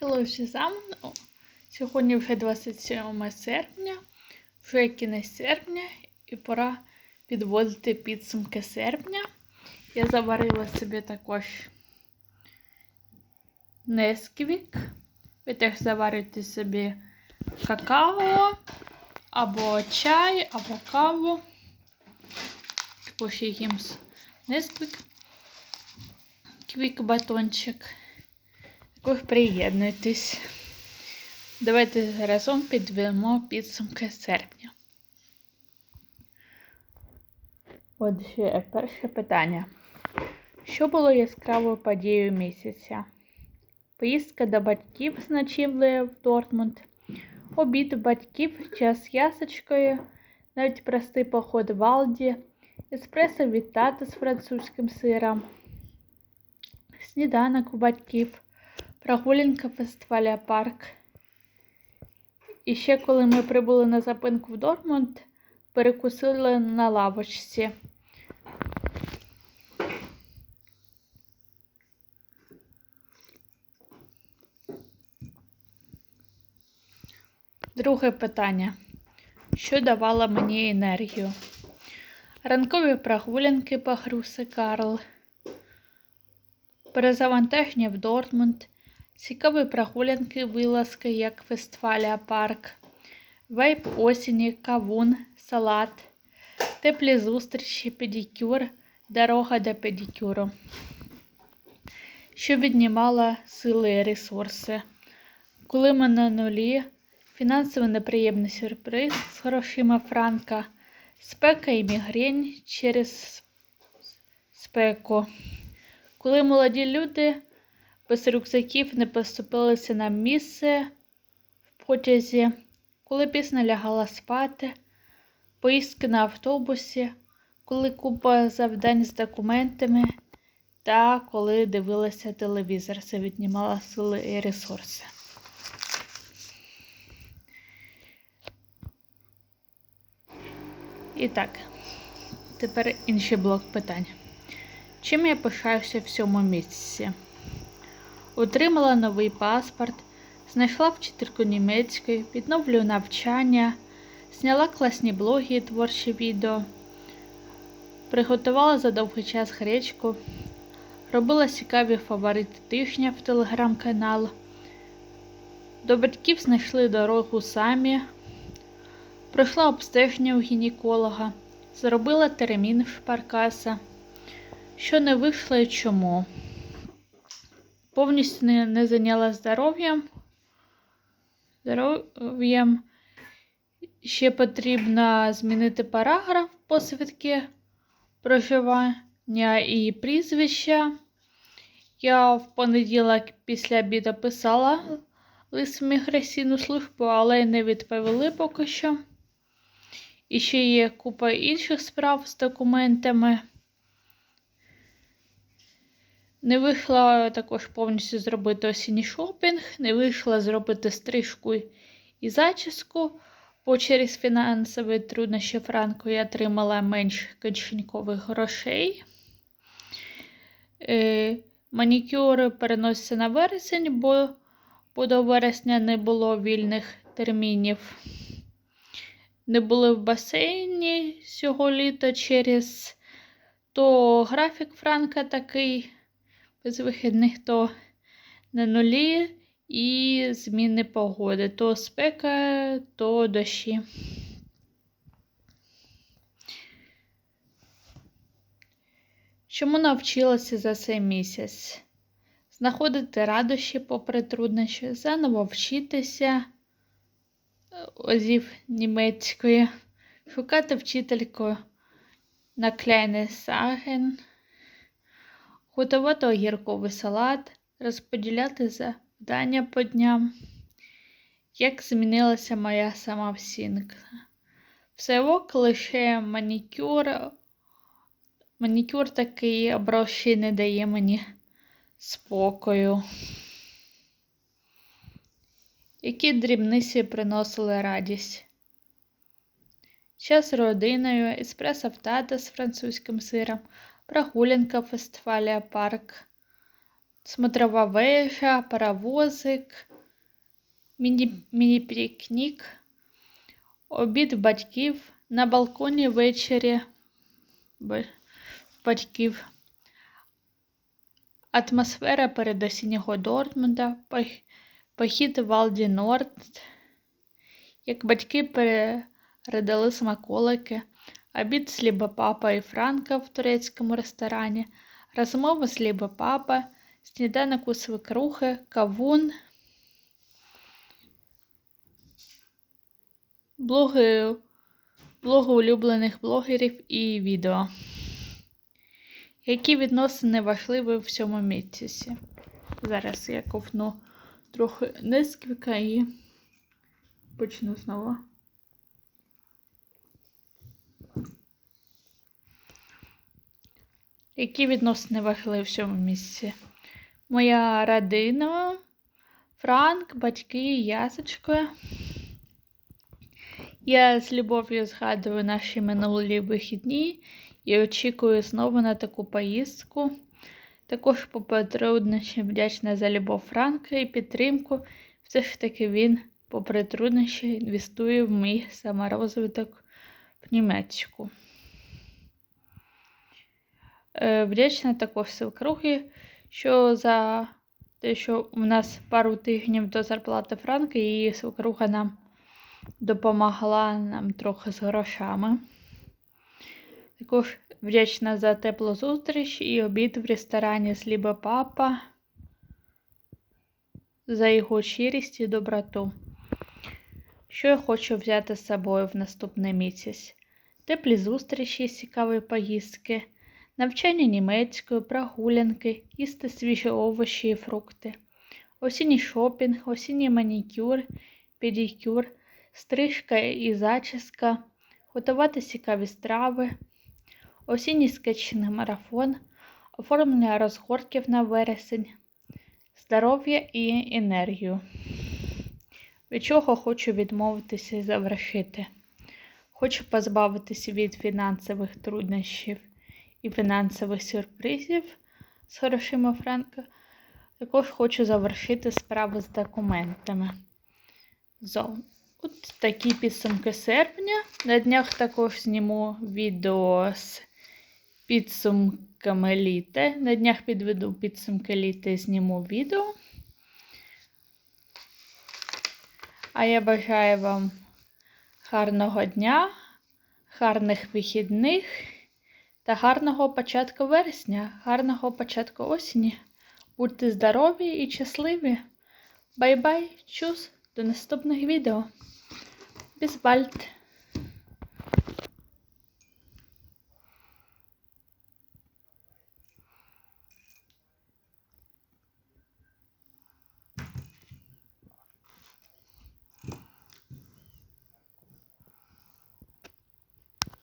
Hello всім! Сьогодні вже 27 серпня, вже кінець серпня і пора підводити підсумки серпня. Я заварила собі також Несквік. Ви теж заварюєте собі какао, або чай, або каву. Також є їм Несквік. Квік батончик. Також приєднуйтесь. Давайте разом підведемо підсумки серпня. Отже, перше питання. Що було яскравою подією місяця? Поїздка до батьків з ночівлею в Дортмунд, обід батьків, час ясочкою, навіть простий поход в Алді, еспресо від тата з французьким сиром, сніданок у батьків, прогулянка фестиваля парк. І ще коли ми прибули на зупинку в Дортмунд, перекусили на лавочці. Друге питання. Що давало мені енергію? Ранкові прогулянки по Карл, перезавантаження в Дортмунд, цікаві прогулянки вилазки, як фестиваля парк, вейп осені, кавун, салат, теплі зустрічі, педикюр, дорога до педикюру, що віднімала сили і ресурси. Коли ми на нулі, фінансово неприємний сюрприз з грошима Франка, спека і мігрень через спеку. Коли молоді люди без рюкзаків не поступилися на місце в потязі, коли пізно лягала спати, поїздки на автобусі, коли купа завдань з документами та коли дивилася телевізор, це віднімала сили і ресурси. І так, тепер інший блок питань. Чим я пишаюся в цьому місяці? Отримала новий паспорт, знайшла вчительку німецької, відновлюю навчання, зняла класні блоги і творчі відео, приготувала за довгий час гречку, робила цікаві фаворити тижня в телеграм-канал. До батьків знайшли дорогу самі. Пройшла обстеження у гінеколога, зробила термін в шпаркаса. Що не вийшло і чому? Повністю не, не зайняла здоров'ям. Здоров'ям. Ще потрібно змінити параграф посвідки проживання і прізвища. Я в понеділок після обіду писала лист в міграційну службу, але не відповіли поки що. І ще є купа інших справ з документами. Не вийшла також повністю зробити осінній шопінг, не вийшла зробити стрижку і зачіску, бо через фінансові труднощі Франко я отримала менш кишенькових грошей. Е, манікюр переноситься на вересень, бо до вересня не було вільних термінів. Не були в басейні цього літа через то графік Франка такий без вихідних, то на нулі і зміни погоди. То спека, то дощі. Чому навчилася за цей місяць? Знаходити радощі попри труднощі, заново вчитися озів німецької, шукати вчительку на Кляйне Саген, готувати огірковий салат, розподіляти завдання по дням. Як змінилася моя самооцінка. Все ок, лише манікюр. Манікюр такий оброщий не дає мені спокою. Які дрібниці приносили радість. Час з родиною, еспресо в тата з французьким сиром, прогулянка в фестивалі парк, смотрова вежа, паровозик, міні- міні-пікнік, обід батьків, на балконі ввечері батьків. Атмосфера передосіннього Дортмунда, пох- похід в Алді Норд, як батьки передали смаколики, обід з Ліба Папа і Франка в турецькому ресторані, розмова з Ліба Папа, сніданок у свекрухи, кавун, блоги, блоги улюблених блогерів і відео. Які відносини важливі в цьому місяці? Зараз я ковну трохи несквіка і почну знову. Які відносини важливі в цьому місці? Моя родина, Франк, батьки, ясочка. Я з любов'ю згадую наші минулі вихідні і очікую знову на таку поїздку. Також попри труднощі вдячна за любов Франка і підтримку. Все ж таки він, попри труднощі, інвестує в мій саморозвиток в Німеччику. Е, Вдячна також свекрухі, що за те, що у нас пару тижнів до зарплати Франка, і свекруха нам допомогла нам трохи з грошами. Також вдячна за теплу зустріч і обід в ресторані з Ліба Папа, за його щирість і доброту. Що я хочу взяти з собою в наступний місяць? Теплі зустрічі, цікаві поїздки, навчання німецької, прогулянки, їсти свіжі овочі і фрукти, осінній шопінг, осінній манікюр, педикюр, стрижка і зачіска, готувати цікаві страви, осінній скетчинг марафон, оформлення розгортків на вересень, здоров'я і енергію. Від чого хочу відмовитися і завершити? Хочу позбавитися від фінансових труднощів і фінансових сюрпризів з грошима Франка. Також хочу завершити справи з документами. Зо. От такі підсумки серпня. На днях також зніму відео з підсумками літа. На днях підведу підсумки літа і зніму відео. А я бажаю вам гарного дня, гарних вихідних та гарного початку вересня, гарного початку осені. Будьте здорові і щасливі! Бай-бай, чус! До наступних відео! Bis!